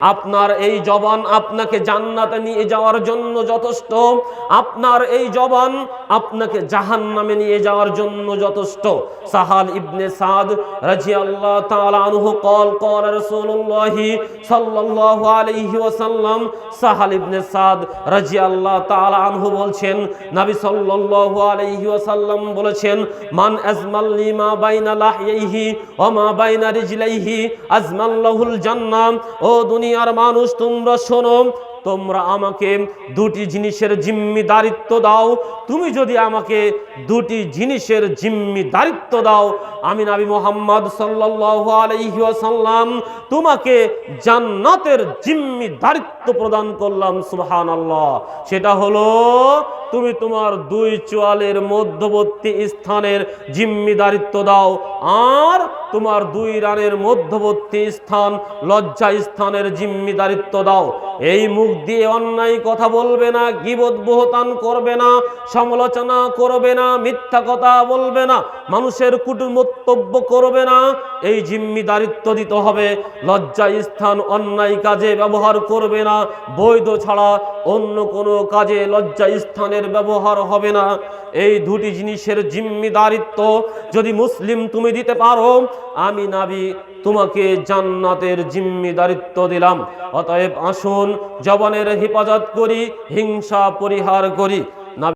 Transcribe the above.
আপনার এই জবান আপনাকে জান্নাতে নিয়ে যাওয়ার জন্য যথেষ্ট। আপনার এই জবান আপনাকে জাহান নামে নিয়ে যাওয়ার জন্য যথেষ্ট। সাহাল ইবনে সাদ রাজি আল্লাহ তালু কল কল রসুল্লাহি সাল্লাহ আলহি ওসাল্লাম সাহাল ইবনে সাদ রাজি আল্লাহ তালানহ বলছেন, নাবি সাল্লাহ আলহি ওসাল্লাম বলেছেন, মান আজমাল্লি মা বাইনা লাহিহি ও মা বাইনা রিজলাইহি, আজমাল্লাহুল জান্নাম ও দুনিয়া দুনিয়ার মানুষ, তোমরা শোনো, তোমরা আমাকে দুটি জিনিসের জিম্মিদারিত্ব দাও। তুমি যদি আমাকে দুটি জিনিসের জিম্মিদারিত্ব দাও, আমি নবী মোহাম্মদ সাল্লাল্লাহু আলাইহি তোমাকে জান্নাতের জিম্মিদারিত্ব প্রদান করলাম, সুবহানাল্লাহ। সেটা হলো, তুমি তোমার দুই চোয়ালের মধ্যবর্তী স্থানের জিম্মিদারিত্ব দাও, আর তোমার দুই রানের মধ্যবর্তী স্থান লজ্জা স্থানের জিম্মিদারিত্ব দাও। এই মুখ দিয়ে অন্যায় কথা বলবে না, গিবত বহতান করবে না, সমালোচনা করবে না, মিথ্যা কথা বলবে না, মানুষের কুটুমন্তব্য করবে না, এই জিম্মিদারিত্ব দিতে হবে লজ্জা স্থান অন্যায় কাজে ব্যবহার করবে না, বৈধ ছাড়া অন্য কোনো কাজে লজ্জা স্থানের ব্যবহার হবে না। এই দুটি জিনিসের জিম্মিদারিত্ব যদি মুসলিম তুমি দিতে পারো, আমি নাবি তোমাকে জান্নাতের জিম্মিদারিত্ব দিলাম। অতএব আসুন জবানের হেফাজত করি হিংসা পরিহার করি।